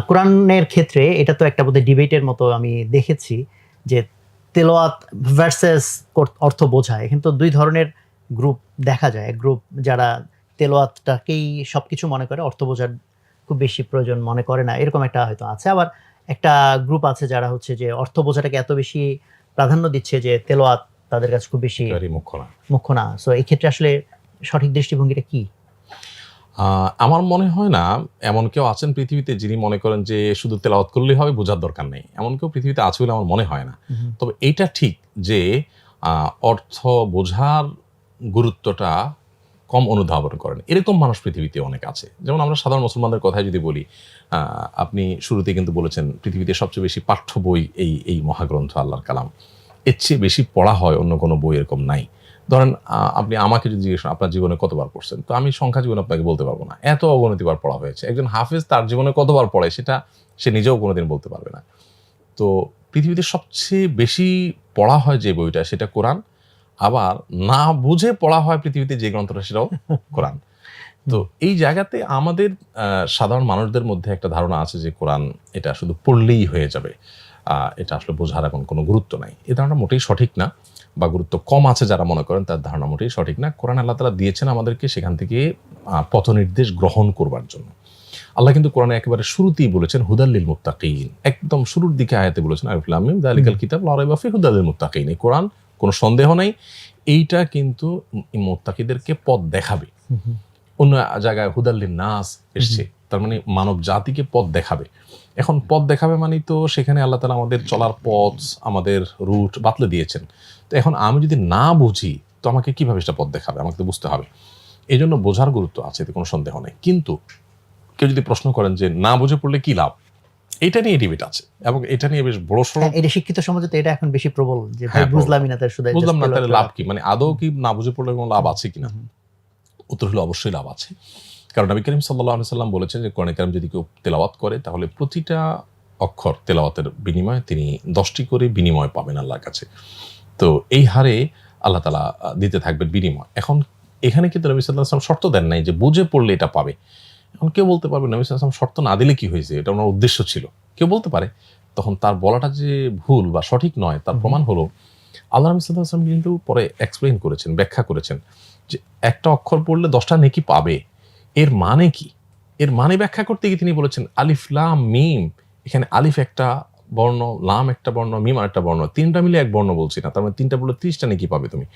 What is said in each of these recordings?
কোরআনের ক্ষেত্রে এটা তো একটা বোধহয় ডিবেটের মতো আমি দেখেছি যে তেলোয়াত ভার্সেস অর্থ বোঝায়। কিন্তু দুই ধরনের গ্রুপ দেখা যায়। গ্রুপ যারা তেলোয়াতটাকেই সব কিছু মনে করে অর্থ বোঝার খুব বেশি প্রয়োজন মনে করে না। এরকম একটা হয়তো আছে। আবার একটা গ্রুপ আছে যারা হচ্ছে যে অর্থ বোঝাটাকে এত বেশি প্রাধান্য দিচ্ছে যে তেলোয়াত তাদের কাছে খুব বেশি মুখ্য না। মুখ্য না। সো এই ক্ষেত্রে আসলে সঠিক দৃষ্টিভঙ্গিটা কি? আমার মনে হয় না এমন কেউ আছেন পৃথিবীতে যিনি মনে করেন যে শুধু তেলাওয়াত করলেই হবে বোঝার দরকার নেই। এমন কেউ পৃথিবীতে আছে বলে আমার মনে হয় না। তবে এইটা ঠিক যে অর্থ বোঝার গুরুত্বটা কম অনুধাবন করেন। এরকম মানুষ পৃথিবীতে অনেক আছে। যেমন আমরা সাধারণ মুসলমানদের কথায় যদি বলি আপনি শুরুতে কিন্তু বলেছেন পৃথিবীতে সবচেয়ে বেশি পাঠ্য বই এই এই মহাগ্রন্থ আল্লাহর কালাম। এর চেয়ে বেশি পড়া হয় অন্য কোনো বই এরকম নাই। ধরেন আপনি আমাকে যদি জিজ্ঞেস আপনার জীবনে কতবার পড়ছেন? তো আমি সংখ্যা জীবনে আপনাকে বলতে পারব না। এত অগণতিবার পড়া হয়েছে। একজন হাফেজ তার জীবনে কতবার পড়ে সেটা সে নিজেও কোনোদিন বলতে পারবে না। তো পৃথিবীতে সবচেয়ে বেশি পড়া হয় যে বইটা সেটা কোরআন। আবার না বুঝে পড়া হয় পৃথিবীতে যে গ্রন্থটা সেটাও কোরআন। তো এই জায়গাতে আমাদের সাধারণ মানুষদের মধ্যে একটা ধারণা আছে যে কোরআন এটা শুধু পড়লেই হয়ে যাবে। এটা আসলে বোঝার এখন কোনো গুরুত্ব নাই। এ ধারণা মোটেই সঠিক না। বা গুরুত্ব কম আছে যারা মনে করেন তার ধারণা মোটেই সঠিক না। কোরআন আল্লাহ তালা দিয়েছেন আমাদেরকে সেখান থেকে আহ, পথনির্দেশ গ্রহণ করবার জন্য। আল্লাহ কিন্তু কোরআনে একেবারে শুরুতেই বলেছেন হুদাল্লিল মুত্তাকিন। একদম শুরুর দিকে আয়াতে বলেছেন আলিফুল্লাহ মিম দালিকাল কিতাব লা রাইবা ফি হুদাল্লিল মুত্তাকিন। এই কোরআন কোনো সন্দেহ নাই। এইটা কিন্তু মোত্তাকিদেরকে পথ দেখাবে। অন্য জায়গায় হুদাল্লিন নাস এসছে তার মানে মানব জাতিকে পথ দেখাবে। এখন পথ দেখাবে মানে তো সেখানে আল্লাহ তালা আমাদের চলার পথ আমাদের রুট বাতলে দিয়েছেন। তো এখন আমি যদি না বুঝি তো আমাকে কীভাবে সেটা পথ দেখাবে? আমাকে তো বুঝতে হবে। এই জন্য বোঝার গুরুত্ব আছে এতে কোনো সন্দেহ নেই। কিন্তু কেউ যদি প্রশ্ন করেন যে না বুঝে পড়লে কি লাভ? এটা নিয়ে ডিবেট আছে এবং এটা নিয়ে বেশ বড় সড়ো হ্যাঁ, এটা শিক্ষিত সমাজে তো এটা এখন বেশি প্রবল যে হ্যাঁ। বুঝলামই না তার শুধু বুঝলাম না তাহলে লাভ কি? মানে আদৌ কি না বুঝে পড়লে কোনো লাভ আছে কিনা? উত্তর হলো অবশ্যই লাভ আছে। কারণ নবী করিম সাল্লাহ সাল্লাম বলেছেন যে কোরআন কারিম যদি কেউ তেলাওয়াত করে তাহলে প্রতিটা অক্ষর তেলাওয়াতের বিনিময়ে তিনি দশটি করে বিনিময় পাবেন আল্লাহর কাছে। তো এই হারে আল্লাহ তালা দিতে থাকবেন বিনিময়। এখন এখানে কিন্তু নবী সাল্লাহ আসলাম শর্ত দেন নাই যে বুঝে পড়লে এটা পাবে। এখন কেউ বলতে পারবে নবী সাল্লাহ আসলাম শর্ত না দিলে কি হয়েছে? এটা ওনার উদ্দেশ্য ছিল। কেউ বলতে পারে। তখন তার বলাটা যে ভুল বা সঠিক নয় তার প্রমাণ হলো আল্লাহ নবী সাল্লাহ আসলাম কিন্তু পরে এক্সপ্লেন করেছেন ব্যাখ্যা করেছেন যে একটা অক্ষর পড়লে দশটা নেকি পাবে। এর মানে কি? এর মানে ব্যাখ্যা করতে গিয়ে তিনি বলেছেন আলিফ লাম মিম। এখানে আলিফ একটা বর্ণ লাম একটা বর্ণ মিম আর একটা বর্ণ তিনটা মিলে এক বর্ণ বলছি না তার মানে তিনটা বললে ত্রিশটা নেকি পাবে তুমি?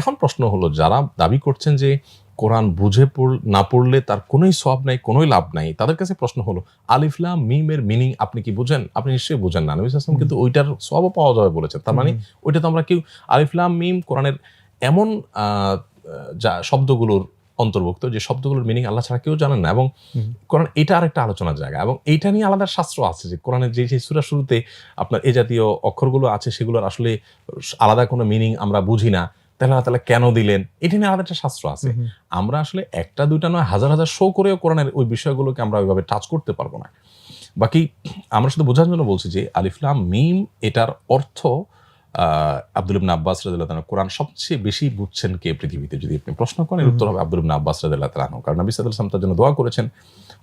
এখন প্রশ্ন হলো যারা দাবি করছেন যে কোরআন বুঝে পড় না পড়লে তার কোনোই সব নাই কোনোই লাভ নাই তাদের কাছে প্রশ্ন হলো আলিফলাম মিমের মিনিং আপনি কি বুঝেন? আপনি নিশ্চয়ই বুঝেন না। নবী আসলাম কিন্তু ওইটার সবও পাওয়া যাবে বলেছেন তার মানে ওইটা তো আমরা কেউ আলিফলাম মিম কোরআনের এমন যা শব্দগুলোর অন্তর্ভুক্ত যে শব্দগুলোর মিনিং আল্লাহ ছাড়া কেউ জানেন না এবং কোরআন এটা আরেকটা আলোচনার জায়গা এবং এইটা নিয়ে আলাদা শাস্ত্র আছে যে কোরআনের যে সেই সুরা শুরুতে আপনার এ জাতীয় অক্ষরগুলো আছে সেগুলোর আসলে আলাদা কোনো মিনিং আমরা বুঝি না। তাহলে আল্লাহ তাআলা কেন দিলেন? এটা নিয়ে আলাদা একটা শাস্ত্র আছে। আমরা আসলে একটা দুইটা নয় হাজার হাজার শো করেও কোরআনের ওই বিষয়গুলোকে আমরা ওইভাবে টাচ করতে পারব না। বাকি আমরা শুধু বোঝার জন্য বলছি যে আলিফলাম মিম এটার অর্থ আব্দুল ইবনে আব্বাস রাদিয়াল্লাহু তাআলা কোরআন সবচেয়ে বেশি বুঝছেন কে পৃথিবীতে? যদি আপনি প্রশ্ন করেন, উত্তর হবে আব্দুল ইবনে আব্বাস রাদিয়াল্লাহু তাআলা কারণ নবী আলাইহি ওয়াসাল্লাম তার জন্য দোয়া করেছেন,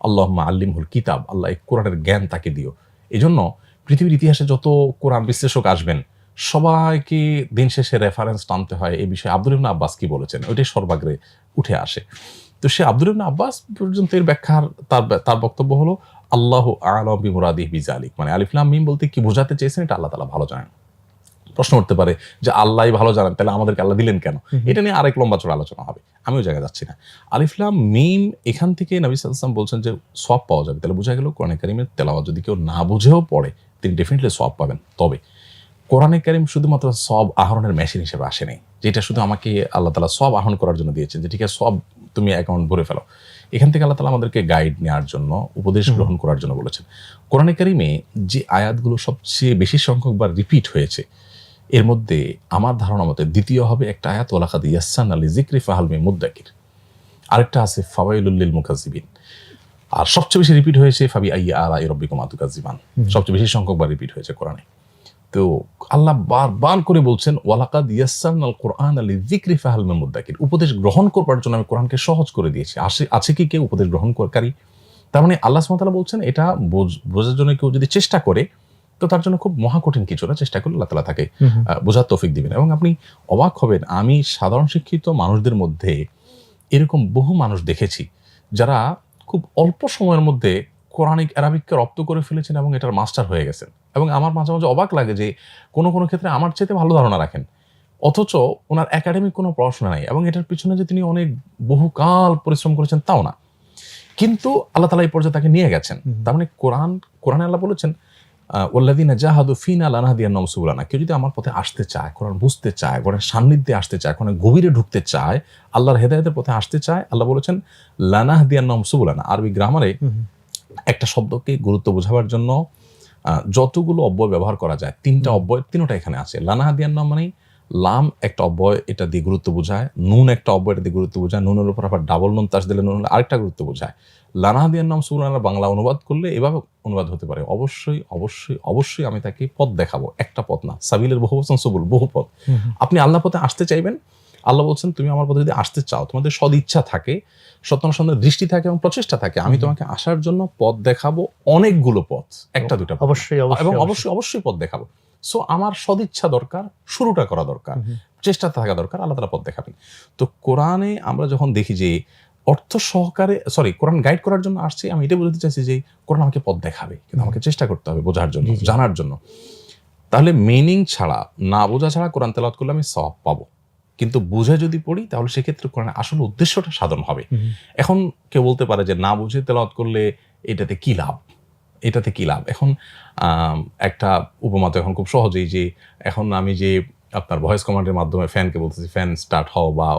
আল্লাহুম্মা আল্লিমহুল কিতাব আল্লাহ এই কোরআনের জ্ঞান তাকে দিও এজন্য পৃথিবীর ইতিহাসে যত কোরআন বিশ্লেষক আসবেন, সবাইকে দিন শেষে রেফারেন্স টানতে হয় এই বিষয়ে আব্দুল ইবনে আব্বাস কি বলেছেন। ওইটাই সর্বাগ্রে উঠে আসে। তো সে আব্দুল ইবনে আব্বাস পর্যন্ত এর ব্যাখ্যার তার তার বক্তব্য হলো, আল্লাহ আলম বিমুরাদিহ বিজালিক মানে আলিফলাম মিম বলতে কি বোঝাতে চেয়েছেন, এটা আল্লাহ তালা ভালো জানেন। প্রশ্ন উঠতে পারে যে আল্লাহ ভালো জানেন তাহলে আমাদেরকে আল্লাহ দিলেন কেন? এটা নিয়ে আরেক লম্বা চড়া আলোচনা হবে। আমি ওই জায়গায় যাচ্ছি না। আলিফলাম মিম এখান থেকে নবী সাল্লাম বলছেন যে সব পাওয়া যাবে। তাহলে বোঝা গেল কোরআন কারিমের তেলাওয়াত যদি কেউ না বুঝেও পড়ে তিনি ডেফিনেটলি সব পাবেন। তবে কোরআনে কারিম শুধুমাত্র সব আহরণের মেশিন হিসেবে আসেনি যেটা শুধু আমাকে আল্লাহ তালা সব আহরণ করার জন্য দিয়েছেন যে ঠিক আছে সব তুমি অ্যাকাউন্ট ভরে ফেলো। এখান থেকে আল্লাহ তালা আমাদেরকে গাইড নেওয়ার জন্য উপদেশ গ্রহণ করার জন্য বলেছেন। কোরআনে কারিমে যে আয়াতগুলো সবচেয়ে বেশি সংখ্যকবার রিপিট হয়েছে এর মধ্যে আমার ধারণা মতে দ্বিতীয় হবে একটা আয়াত ওলাকাদ ইয়াসান আলী জিক্রি ফাহালমে মুদ্দাকির আরেকটা আছে ফাওয়াইলুল্লিল মুকাজিবিন আর সবচেয়ে বেশি রিপিট হয়েছে ফাবি আইয়া আলা রব্বিকুম আতুকাজিবান সবচেয়ে বেশি সংখ্যক সংখ্যকবার রিপিট হয়েছে কোরআনে। তো আল্লাহ বারবার করে বলছেন ওয়ালাকাদ ইয়াসান আল কোরআন আলী জিক্রি ফাহালমে মুদ্দাকির উপদেশ গ্রহণ করবার জন্য আমি কোরআনকে সহজ করে দিয়েছি। আসে আছে কি কেউ উপদেশ গ্রহণ করকারী তার মানে আল্লাহ সুমতালা বলছেন এটা বোঝ- বোঝার জন্য কেউ যদি চেষ্টা করে তো তার জন্য খুব মহাকঠিন কিছু না চেষ্টা করলে আল্লাহ তালা তাকে বোঝার তৌফিক দিবেন। এবং আপনি অবাক হবেন আমি সাধারণ শিক্ষিত মানুষদের মধ্যে এরকম বহু মানুষ দেখেছি যারা খুব অল্প সময়ের মধ্যে কোরআনিক অ্যারাবিককে রপ্ত করে ফেলেছেন এবং এটার মাস্টার হয়ে গেছেন। এবং আমার মাঝে মাঝে অবাক লাগে যে কোনো কোনো ক্ষেত্রে আমার চাইতে ভালো ধারণা রাখেন অথচ ওনার একাডেমিক কোনো পড়াশোনা নাই এবং এটার পিছনে যে তিনি অনেক বহুকাল পরিশ্রম করেছেন তাও না। কিন্তু আল্লাহ তালা এই পর্যায়ে তাকে নিয়ে গেছেন। তার মানে কোরআন কোরআনে আল্লাহ বলেছেন ওল্লাদিনা জাহাদু ফিন লানাহাদিয়া নম সুবুলানা। কেউ যদি আমার পথে আসতে চায় কোরআন বুঝতে চায় কোরআন সান্নিধ্যে আসতে চায় কোরআন গভীরে ঢুকতে চায় আল্লাহর হেদায়তের পথে আসতে চায় আল্লাহ বলেছেন লানাহদিয়া নম সুবুলানা। আরবি গ্রামারে একটা শব্দকে গুরুত্ব বোঝাবার জন্য যতগুলো অব্যয় ব্যবহার করা যায় তিনটা অব্যয় তিনটা এখানে আছে। লানাহাদিয়ার নাম মানে লাম একটা অব্যয় এটা দিয়ে গুরুত্ব বোঝায়। নুন একটা অব্যয় এটা দিয়ে গুরুত্ব বোঝায়। নুনের উপর আবার ডাবল নুন তাস দিলে নুন আরেকটা গুরুত্ব বোঝায়। লানাহাদিয়ার নাম সুরানা বাংলা অনুবাদ করলে এভাবে অনুবাদ হতে পারে। অবশ্যই অবশ্যই অবশ্যই আমি তাকে পথ দেখাবো। একটা পথ না। সাবিলের বহু বচন সবুল বহু পথ। আপনি আল্লাহ পথে আসতে চাইবেন? আল্লাহ বলছেন তুমি আমার পথে যদি আসতে চাও তোমাদের সদ ইচ্ছা থাকে সত্যানুসন্ধানের দৃষ্টি থাকে এবং প্রচেষ্টা থাকে আমি তোমাকে আসার জন্য পথ দেখাবো অনেকগুলো পথ একটা দুটা অবশ্যই এবং অবশ্যই। অবশ্যই পথ দেখাবো। সো আমার সদিচ্ছা দরকার শুরুটা করা দরকার চেষ্টা থাকা দরকার আল্লাহ তালা পথ দেখাবেন। তো কোরআনে আমরা যখন দেখি যে অর্থ সহকারে সরি কোরআন গাইড করার জন্য আসছে আমি এটা বলতে চাইছি যে কোরআন আমাকে পথ দেখাবে কিন্তু আমাকে চেষ্টা করতে হবে বোঝার জন্য। জানার জন্য। তাহলে মিনিং ছাড়া না বোঝা ছাড়া কোরআন তেলাওয়াত করলে আমি সব পাবো। কিন্তু বুঝে যদি পড়ি তাহলে সেক্ষেত্রে কোরআন আসল উদ্দেশ্যটা সাধন হবে। এখন কেউ বলতে পারে যে না বুঝে তেলাওয়াত করলে এটাতে কি লাভ? এটাতে কি লাভ? এখন একটা উপমা তো এখন খুব সহজেই যে এখন আমি যে আপনার ভয়েস কমান্ডের মাধ্যমে ফ্যানকে বলতেছি ফ্যান স্টার্ট হও বা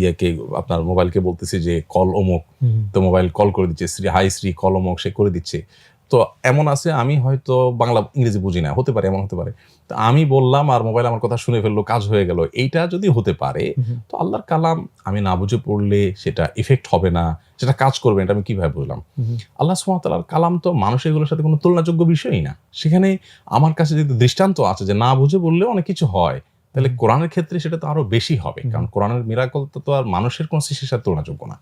ইয়েকে আপনার মোবাইলকে বলতেছি যে কল অমুক। তো মোবাইল কল করে দিচ্ছে শ্রী হাই শ্রী কল অমুক সে করে দিচ্ছে। তো এমন আছে আমি হয়তো বাংলা ইংরেজি বুঝি না হতে পারে এমন হতে পারে। তো আমি বললাম আর মোবাইল আমার কথা শুনে ফেলল কাজ হয়ে গেল। এইটা যদি হতে পারে তো আল্লাহর কালাম আমি না বুঝে পড়লে সেটা ইফেক্ট হবে না সেটা কাজ করবে এটা আমি কীভাবে বুঝলাম? আল্লাহ সুমতালার কালাম তো মানুষ এগুলোর সাথে কোনো তুলনাযোগ্য বিষয়ই না। সেখানে আমার কাছে যদি দৃষ্টান্ত আছে যে না বুঝে বললে অনেক কিছু হয় তাহলে কোরআনের ক্ষেত্রে সেটা তো আরও বেশি হবে। কারণ কোরআনের মিরাকল তো আর মানুষের কোনো সৃষ্টির সাথে তুলনাযোগ্য না।